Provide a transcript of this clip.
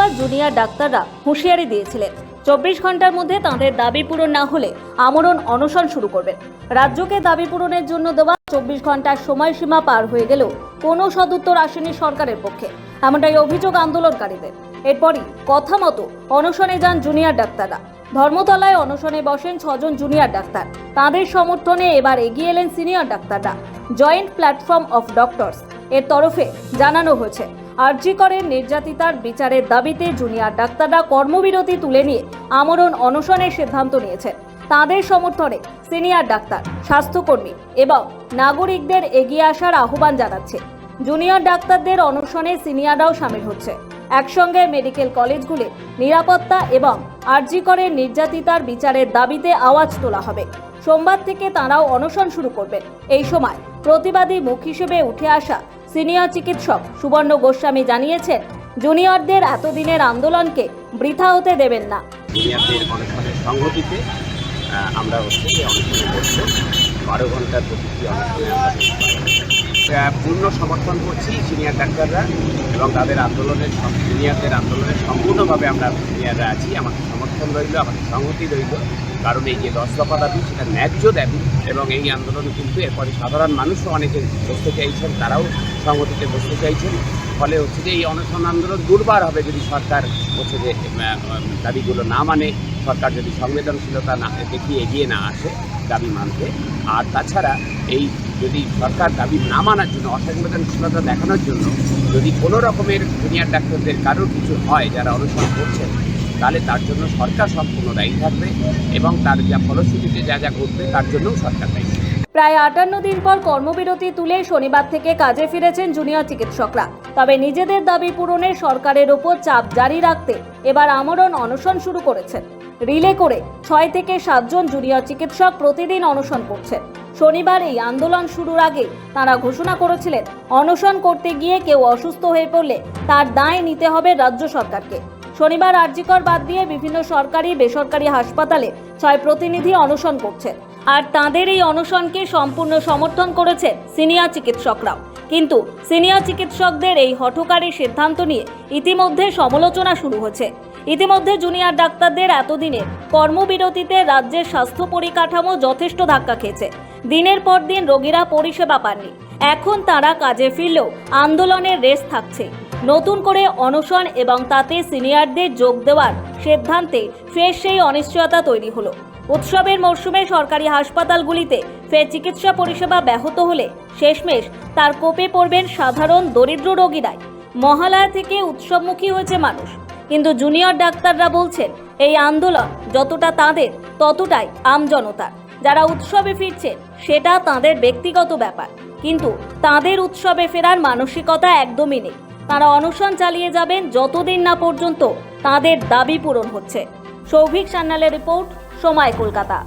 শুক্রবার জুনিয়র ডাক্তাররা হুঁশিয়ারি দিয়েছিলেন। চব্বিশ ঘণ্টার মধ্যে তাঁদের দাবি পূরণ না হলে আমরণ অনশন শুরু করবেন রাজ্যকে দাবি পূরণের জন্য দেওয়া চব্বিশ ঘণ্টার সময়সীমা পার হয়ে গেলেও কোনো সদুত্তর আসেনি সরকারের পক্ষে। এমনটাই অভিযোগ আন্দোলনকারীদের। এরপরই কথা মতো অনশনে যান জুনিয়র ডাক্তাররা। ধর্মতলায় অনশনে বসেন ছজন জুনিয়র ডাক্তার। তাদের সমর্থনে এবার এগিয়ে এলেন সিনিয়র ডাক্তাররা। Joint platform of doctors. এর তরফে জানানো হয়েছে। আরজি করেন নির্যাতিতার বিচারের দাবিতে জুনিয়র ডাক্তাররা কর্মবিরতি তুলে নিয়ে আমরণ অনশনের সিদ্ধান্ত নিয়েছেন। তাদের সমর্থনে সিনিয়র ডাক্তার, স্বাস্থ্যকর্মী এবং নাগরিকদের এগিয়ে আসার আহ্বান জানাচ্ছে। জুনিয়র ডাক্তারদের অনশনে সিনিয়ররাও সামিল হচ্ছে। একসঙ্গে মেডিকেল কলেজগুলি নিরাপত্তা এবং আরজি করে নির্যাতিতার বিচারের দাবিতে আওয়াজ তোলা হবে। সোমবার থেকে তাঁরাও অনশন শুরু করবেন। এই সময় প্রতিবাদী মুখ হিসেবে উঠে আসা সিনিয়র চিকিৎসক সুবর্ণ গোস্বামী জানিয়েছেন, জুনিয়রদের এতদিনের আন্দোলনকে বৃথা হতে দেবেন না। আমরা হচ্ছে বারো ঘণ্টার পূর্ণ সমর্থন করছি সিনিয়র ডাক্তাররা এবং তাদের আন্দোলনের সিনিয়রদের আন্দোলনের সম্পূর্ণভাবে আমরা সিনিয়ররা আছি। আমাদের সমর্থন রইল, আমাদের সংহতি রইল। কারণ এই যে দশ দফা দাবি, সেটা ন্যায্য দাবি এবং এই আন্দোলন কিন্তু এরপরে সাধারণ মানুষও অনেকে বসতে চাইছেন, তারাও সংহতিতে বসতে চাইছেন। ফলে হচ্ছে যে এই অনশন আন্দোলন দুর্বার হবে যদি সরকার হচ্ছে যে দাবিগুলো না মানে সরকার যদি সংবেদনশীলতা না, দেখিয়ে এগিয়ে না আসে দাবি মানতে। আর তাছাড়া এই যদি সরকার দাবি না মানার জন্য, অসংবেদনশীলতা দেখানোর জন্য যদি কোনো রকমের জুনিয়র ডাক্তারদের কারোর কিছু হয়, যারা অনুসরণ করছেন তাহলে তার জন্য সরকার সম্পূর্ণ দায়ী থাকবে এবং তার যা ফলশ্রুতিতে যা যা ঘটবে, তার জন্যও সরকার দায়ী। প্রায় আটান্ন দিন পর কর্মবিরতি তুলে শনিবার থেকে কাজে ফিরেছেন জুনিয়র চিকিৎসকরা। তবে নিজেদের দাবি পূরণে সরকারের ওপর চাপ জারি রাখতে এবার আমরণ অনশন শুরু করেছেন। রিলে করে ছয় থেকে সাতজন জুনিয়র চিকিৎসক প্রতিদিন অনশন করছেন। শনিবার এই আন্দোলন শুরুর আগে তারা ঘোষণা করেছিলেন, অনশন করতে গিয়ে কেউ অসুস্থ হয়ে পড়লে তার দায় নিতে হবে রাজ্য সরকারকে। শনিবার আরজিকর বাদ দিয়ে বিভিন্ন সরকারি, বেসরকারি হাসপাতালে ছয় প্রতিনিধি অনশন করছেন আর তাদের এই অনশনকে সম্পূর্ণ সমর্থন করেছেন সিনিয়র চিকিৎসকরাও। কিন্তু সিনিয়র চিকিৎসকদের এই হঠকারী সিদ্ধান্ত নিয়ে ইতিমধ্যে সমালোচনা শুরু হয়েছে। ইতিমধ্যে জুনিয়র ডাক্তারদের এতদিনের কর্মবিরতিতে রাজ্যের স্বাস্থ্য পরিকাঠামো যথেষ্ট ধাক্কা খেয়েছে। দিনের পর দিন রোগীরা পরিষেবা পাননি। এখন তারা কাজে ফিরলেও আন্দোলনের রেস থাকছে। নতুন করে অনশন এবং তাতে সিনিয়রদের যোগ দেওয়ার সিদ্ধান্তে ফের সেই অনিশ্চয়তা তৈরি হলো। উৎসবের মরশুমে সরকারি হাসপাতালগুলিতে ফের চিকিৎসা পরিষেবা ব্যাহত হলে শেষমেশ তার কোপে পড়বেন সাধারণ দরিদ্র রোগীরাই। মহালয়া থেকে উৎসবমুখী হয়েছে মানুষ। কিন্তু জুনিয়র ডাক্তাররা বলছেন, এই আন্দোলন যতটা তাদের, ততটাই আমজনতার যারা উৎসবে ফিরছেন, সেটা তাদের ব্যক্তিগত ব্যাপার। কিন্তু তাদের উৎসবে ফেরার মানসিকতা একদমই নেই। তারা অনশন চালিয়ে যাবেন যতদিন না পর্যন্ত তাদের দাবি পূরণ হচ্ছে। সৌভিক সান্যালের রিপোর্ট, সময় কলকাতা।